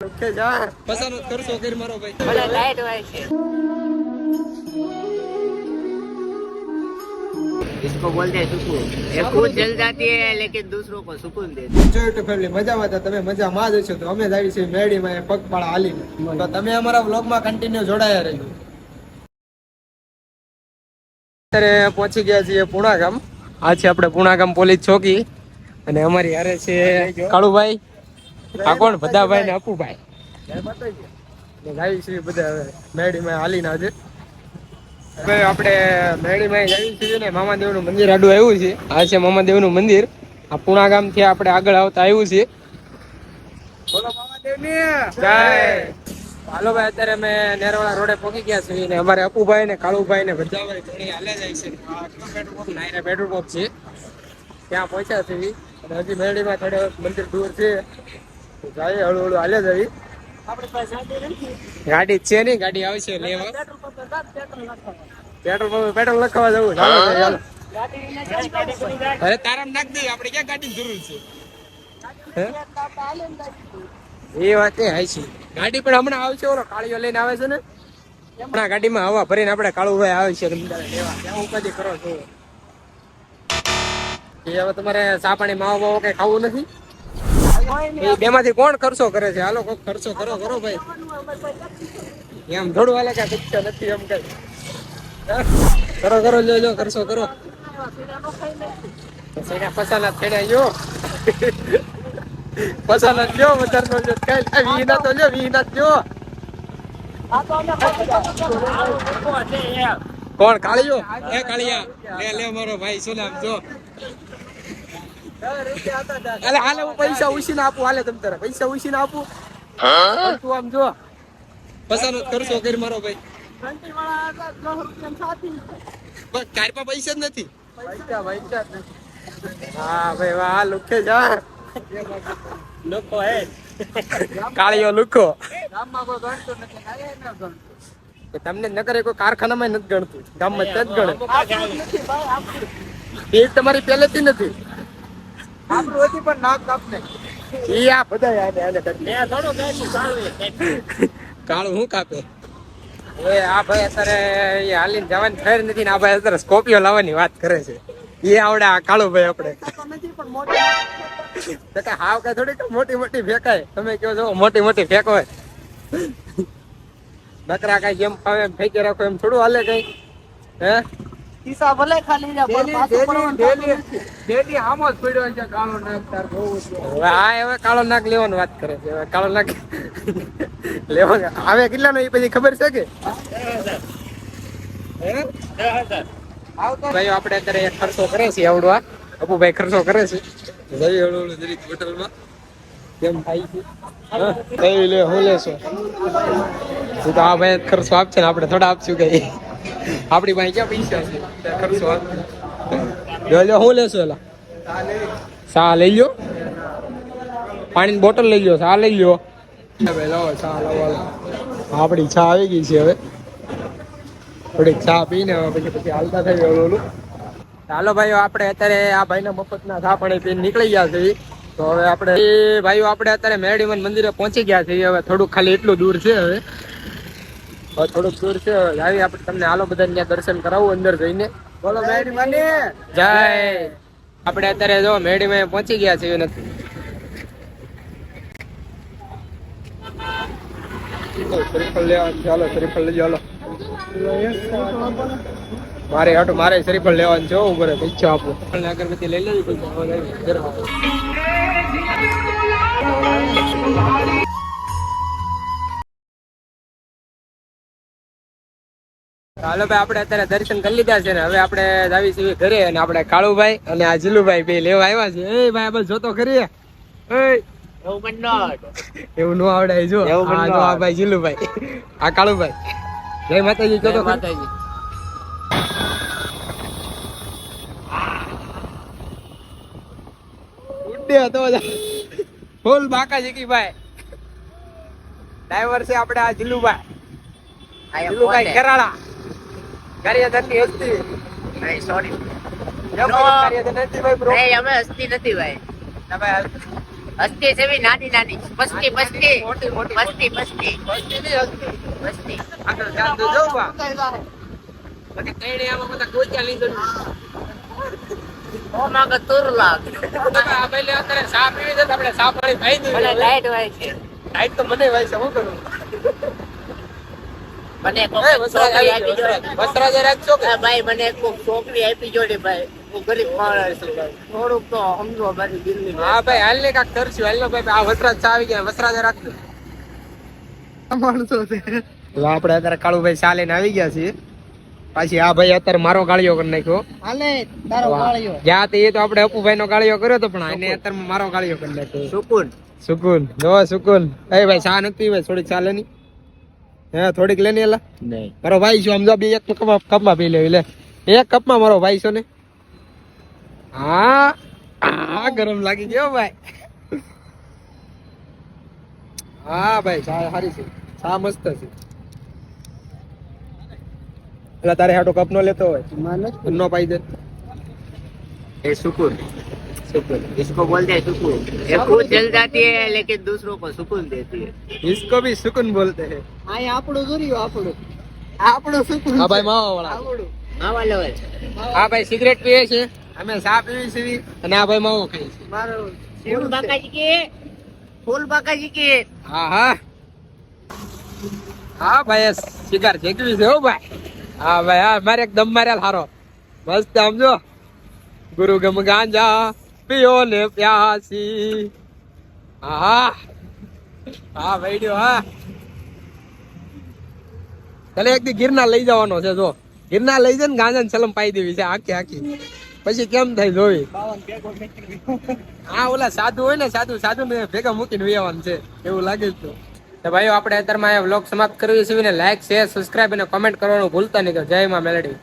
Okay જા પસંદ કરશો કરી મારો ભાઈ બધા લાઈટ હોય છે इसको बोलते हैं सुकून ये खुद जल जाती है लेकिन दूसरों को सुकून देती જોયું તો ફેમિલી મજામાં હતા તમે મજામાં જ છો તો અમે જ આવી છીએ મેડીમાં પગપાળા હાલીને તો તમે અમારા વ્લોગમાં કન્ટિન્યુ જોડાયા રહેજો અત્યારે પહોંચી ગયા છીએ પુણા ગામ આ છે આપણે પુણા ગામ પોલીસ ચોકી અને અમારી હારે છે કાળુભાઈ આ કોણ? ભદાભાઈ ને અપુભાઈ. ને આવી બધા મેડીમાં આપણે છીએ ને મામાદેવનું મંદિર આડું આવ્યું છે. આ છે મામાદેવનું મંદિર. આ પુણા ગામથી આપણે આગળ આવતા આવ્યું છે. બોલો મામાદેવની. જય. હાલો ભાઈ અત્યારે અમે નેરવાળા રોડે પહોંચી ગયા છીએ ને અમારે અપુભાઈ ને કાળુભાઈ ને ભજાભાઈ ઘણી હાલે જાય છે. આ petrol pump Nayara petrol pump છે. ત્યાં પહોંચ્યા છીએ. અને હજી મેળીમાં થોડે મંદિર દૂર છે. જાય હળુ હળુ હાલે જાય ગાડી છે નહીં ગાડી આવશે લેવા. પેટ્રોલ પંપ પેટ્રોલ લખવા જવું. અરે તારામ નાખ દે આપણે ક્યાં ગાડી જરૂર છે? એ વાત એ હાઈ છે. ગાડી પણ હમણાં આવશે ઓલો કાળીઓ લઈને આવે છે ને? હમણાં ગાડીમાં હવા ભરીને આપણે કાળુભાઈ આવે છે લેવા. ત્યાં ઉપાધિ કરો છો. એ હવે તમારે ચા પાણી માવો બાવો કઈ ખાવું નથી? એ બે માંથી કોણ ખર્ચો કરે છે? હાલો, કોક ખર્ચો કરો કરો ભાઈ. એમ થોડું હાલે કે પૈસા નથી એમ કઈ? કરો કરો જો જો ખર્ચો કરો. સેના પસાના થેડા યો પસાના જો વધારે નો જો કઈ આ વીના તો લ્યો, વીના જો કોણ, કાળિયો? એ કાળિયા, લે લે, મારો ભાઈ, શું નામ, જો? અલે હાલે હું પૈસા ઉછીને આપું હાલે તમ તારા. પૈસા ઉછીને આપું. તું આમ જો. પસાનો કરશો કરી મારો ભાઈ. બસ તારી પાસે પૈસા જ નથી. પૈસા પૈસા હા ભાઈ વાહ લુખે જા. લુખો હે. કાળિયો લુખો. કે તમને ન કરે કોઈ કારખાનામાં નથી ગણતું. ગામમાં જ ગણે એ તમારી પહેલેથી નથી. ઈ આ બધા આને આને કરી લે. કાળું હું કાપે? એ આ ભાઈ અત્યારે એ હાલીને જવાની ખબર નથી ને આ ભાઈ અત્યારે સ્કોપિયો લાવવાની વાત કરે છે. એ આવડે આ કાળું ભાઈ આપણે. તો કે હાવ કઈ થોડી મોટી મોટી ફેંકાય. તમે કહો છો મોટી મોટી ફેંકો બકરા કઈ જેમ ફાવે એમ ફેંકી રાખો એમ થોડું હાલે કઈ. હે? ભલે ખાલી જા. હવે આ હવે કાળો નાક લેવાનો વાત કરે છે હવે કાળો નાક લેવાનો. આવે કેટલાનો એ પછી ખબર છે કે? હે? ભાઈ આપણે અત્યારે ખર્ચો કરે છે આવડવા અપુભાઈ ખર્ચો કરે છે. જઈ હળુ હળુ જરીક હોટલમાં કેમ થાય છે? હા? કઈ લે હું લેશો. તું તો આ ભાઈ ખર્ચો આપશે ને આપણે થોડા આપશું કઈ આપણી પાસે ક્યાં પૈસા છે? ખર્ચો લ્યો હું લેશો એલા? સા લઈ લ્યો? પાણીની બોટલ લઈ લ્યો સા લઈ લ્યો. આપણી ચા આવી ગઈ છે હવે. થોડીક ચા પીને પછી પછી હાલતા થઈ ઓલું ચાલો ભાઈઓ આપણે અત્યારે આ ભાઈના મફતના ચા પાણી પીને નીકળી ગયા છે તો હવે આપણે ભાઈઓ આપણે અત્યારે મેરડીમન મંદિરે પહોંચી ગયા છીએ. હવે થોડુંક ખાલી એટલું દૂર છે હવે. થોડુંક દૂર છે. આવી આપણે તમને આલો બધા ત્યાં દર્શન કરાવું અંદર જઈને. બોલો મેરડીમન જય. આપણે અત્યારે જો મેરડીમાં પહોંચી ગયા છીએ નથી. શ્રીફળ ચાલો શ્રીફળ લઈ ચાલો મારે હાટુ મારે શ્રીફળ લેવાનું છે ઉપર પૈસા આપો. અગરબત્તી લઈ લેવી હાલો ભાઈ આપણે અત્યારે દર્શન કરી લીધા છે ને હવે આપણે જાવી છીએ ઘરે અને આપણે કાળુભાઈ અને આ જીલુભાઈ બે લેવા આવ્યા છે. એ ભાઈ બસ જોતો કરીએ એવું નો આવડે જો. આ જો આ ભાઈ જીલુભાઈ. આ કાળુભાઈ. જય માતાજી જોતો માતાજી. ફૂલ બાકા જીકી ભાઈ. ડ્રાઈવર છે આપણે આ જીલુભાઈ. જીલુભાઈ Ponte. કાર્યધરની હસ્તી. નહીં, ભાઈ ભાઈ? નહીં, અમે હસતી નથી ભાઈ. ભાઈ નાની નાની. પસ્તી પસ્તી પસ્તી પસ્તી પસ્તી આગળ ધ્યાન દેજો બા. પછી કઈ આમાં બધા ગોચ્યા લીધો ઓ માગ તુર લાગ. આ ભાઈ અત્યારે સા પીવી છે આપણે સા પાણી ખાઈ મને દીધું લાઈટ હોય છે. લાઈટ તો મને હોય છે શું કરું? મને કોક છોકરી આપી જોડે. રાખજો કે ભાઈ મને કોક છોકરી આપી જોડે ભાઈ. હું ગરીબ માણસ થોડુંક તો સમજો મારી દિલની હા ભાઈ હાલ ને કાક તરસ્યું હાલ ને ભાઈ આ વસ્ત્રાજ આવી ગયા વસ્ત્રાજ રાખજો માણસો છે. આપણે અત્યારે કાળુભાઈ ચાલે ને આવી ગયા છીએ. પાછી આ ભાઈ અત્યારે મારો ગાળિયો કરી નાખ્યો. હાલે તારો વાળ્યો જ્યાં તે તો આપણે અપુભાઈ નો ગાળિયો કર્યો તો પણ એને અત્યારે મારો ગાળિયો કરી નાખ્યો. સુકુન. સુકુન. જો સુકુન. એ ભાઈ ચા નથી ભાઈ થોડીક ચાલે ની હે થોડીક લે ને એલા નહીં. મારો ભાઈ છો સમજો બે એક કપમાં કપમાં પી લેવી લે. એક કપમાં મારો ભાઈ છો ને. હા હા ગરમ લાગી ગયો ભાઈ. હા ભાઈ ચા સારી છે. ચા મસ્ત છે. એટલે તારે હાટો કપ નો લેતો હોય. નો પાઈ દે. ये सुकून સુકૂન इसको बोलते हैं सुकून ये खुद जल जाती है लेकिन दूसरों को सुकून देती है इसको भी सुकून बोलते हैं આ આપણું જોર્યું આપણું આપણું સુકૂન હા ભાઈ માવા વાળા આપણું માવા લેવલ હા ભાઈ સિગરેટ પીએ છે અમે ચા પીવી છીએ અને આ ભાઈ માવો ખાઈએ છીએ મારો ફૂલ બાકાજી કે ફૂલ બાકાજી કે હા હા હા ભાઈ શિકાર જેકવી છે હો ભાઈ હા ભાઈ હા મારે એક દમ માર્યા હારો મસ્ત સમજો ગુરુ ગમ ગાંજા પિયો ને પ્યાસી હા હા ભાઈ હા તને એક દી લઈ જવાનો છે જો ગિરનાર લઈ જઈને ગાંજા ને સલમ પાઈ દેવી છે આખી આખી પછી કેમ થાય જોઈ? હા, ઓલા સાધુ હોય ને, સાધુ સાધુ ને ભેગા મૂકીને વેવાનું છે, એવું લાગે છે. તો ભાઈઓ, આપણે અત્યારમાં વ્લોગ સમાપ્ત કરવી છે ને લાઈક શેર સબસ્ક્રાઇબ અને કોમેન્ટ કરવાનું ભૂલતા નહીં, તો જય માં મેલડી.